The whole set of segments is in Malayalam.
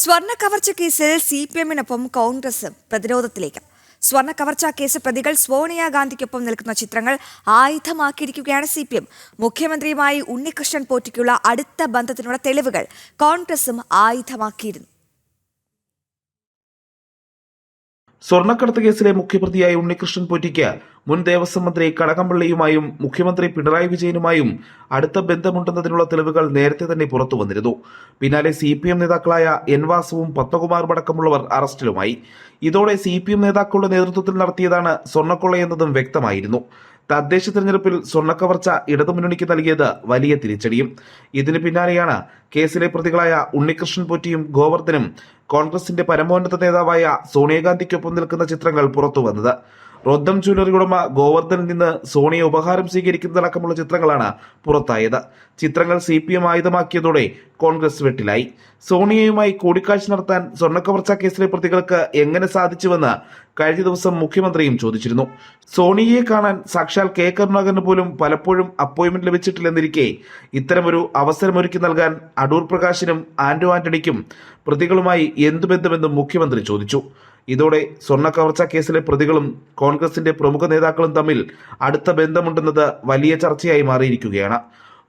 സ്വർണ കവർച്ച കേസിൽ സി പി എമ്മിനൊപ്പം കോൺഗ്രസ് പ്രതിരോധത്തിലേക്ക്. സ്വർണ കവർച്ച കേസ് പ്രതികൾ സോണിയാഗാന്ധിക്കൊപ്പം നിൽക്കുന്ന ചിത്രങ്ങൾ ആയുധമാക്കിയിരിക്കുകയാണ് സി പി എം. മുഖ്യമന്ത്രിയുമായി ഉണ്ണികൃഷ്ണൻ പോറ്റിക്കുള്ള അടുത്ത ബന്ധത്തിനുള്ള തെളിവുകൾ കോൺഗ്രസും ആയുധമാക്കിയിരുന്നു. സ്വർണക്കടത്ത് കേസിലെ മുഖ്യപ്രതിയായ ഉണ്ണികൃഷ്ണൻ പൊറ്റിക്ക് മുൻ ദേവസ്വം മന്ത്രി കടകംപള്ളിയുമായും മുഖ്യമന്ത്രി പിണറായി വിജയനുമായും അടുത്ത ബന്ധമുണ്ടെന്നതിനുള്ള തെളിവുകൾ നേരത്തെ തന്നെ പുറത്തു വന്നിരുന്നു. പിന്നാലെ സി നേതാക്കളായ എൻ വാസുവും പത്മകുമാറും അടക്കമുള്ളവർ അറസ്റ്റിലുമായി. ഇതോടെ സി പി എം നേതാക്കളുടെ നേതൃത്വത്തിൽ നടത്തിയതാണ് സ്വർണക്കൊള്ളയെന്നതും വ്യക്തമായിരുന്നു. തദ്ദേശ തെരഞ്ഞെടുപ്പിൽ സ്വർണക്കവർച്ച ഇടതുമുന്നണിക്ക് നൽകിയത് വലിയ തിരിച്ചടിയും. ഇതിന് പിന്നാലെയാണ് കേസിലെ പ്രതികളായ ഉണ്ണികൃഷ്ണൻ പൊറ്റിയും ഗോവർദ്ധനും കോൺഗ്രസിന്റെ പരമോന്നത നേതാവായ സോണിയാഗാന്ധിക്കൊപ്പം നിൽക്കുന്ന ചിത്രങ്ങൾ പുറത്തുവന്നത്. റൊദ്ദം ജ്വല്ലറി ഉടമ ഗോവർദ്ധനിൽ നിന്ന് സോണിയ ഉപഹാരം സ്വീകരിക്കുന്നതടക്കമുള്ള ചിത്രങ്ങളാണ് പുറത്തായത്. ചിത്രങ്ങൾ സി പി എം ആയുധമാക്കിയതോടെ കോൺഗ്രസ് വെട്ടിലായി. സോണിയയുമായി കൂടിക്കാഴ്ച നടത്താൻ സ്വർണക്കവർച്ച കേസിലെ പ്രതികൾക്ക് എങ്ങനെ സാധിച്ചുവെന്ന് കഴിഞ്ഞ ദിവസം മുഖ്യമന്ത്രിയും ചോദിച്ചിരുന്നു. സോണിയയെ കാണാൻ സാക്ഷാൽ കെ. കരുണാകരന് പോലും പലപ്പോഴും അപ്പോയിന്റ്മെന്റ് ലഭിച്ചിട്ടില്ലെന്നിരിക്കെ ഇത്തരമൊരു അവസരമൊരുക്കി നൽകാൻ അടൂർ പ്രകാശിനും ആന്റോ ആന്റണിക്കും പ്രതികളുമായി എന്തു ബന്ധമെന്നും മുഖ്യമന്ത്രി ചോദിച്ചു. ഇതോടെ സ്വർണ കവർച്ച കേസിലെ പ്രതികളും കോൺഗ്രസിന്റെ പ്രമുഖ നേതാക്കളും തമ്മിൽ അടുത്ത ബന്ധമുണ്ടെന്നത് വലിയ ചർച്ചയായി മാറിയിരിക്കുകയാണ്.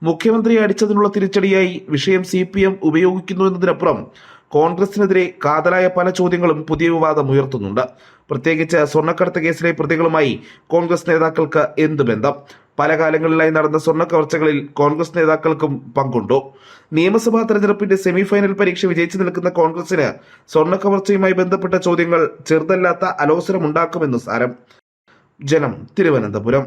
മുഖ്യമന്ത്രിയെ അടിച്ചതിനുള്ള തിരിച്ചടിയായി വിഷയം സി പി എം ഉപയോഗിക്കുന്നു എന്നതിനപ്പുറം കോൺഗ്രസിനെതിരെ കാതലായ പല ചോദ്യങ്ങളും പുതിയ വിവാദം ഉയർത്തുന്നുണ്ട്. പ്രത്യേകിച്ച് സ്വർണക്കടത്ത് കേസിലെ പ്രതികളുമായി കോൺഗ്രസ് നേതാക്കൾക്ക് എന്ത് ബന്ധം? പല കാലങ്ങളിലായി നടന്ന സ്വർണ കവർച്ചകളിൽ കോൺഗ്രസ് നേതാക്കൾക്കും പങ്കുണ്ടോ? നിയമസഭാ തെരഞ്ഞെടുപ്പിന്റെ സെമിഫൈനൽ പരീക്ഷ വിജയിച്ചു നിൽക്കുന്ന കോൺഗ്രസിന് സ്വർണ കവർച്ചയുമായി ബന്ധപ്പെട്ട ചോദ്യങ്ങൾ ചെറുതല്ലാത്ത അലോസരമുണ്ടാക്കുമെന്ന് സാരം. ജനം തിരുവനന്തപുരം.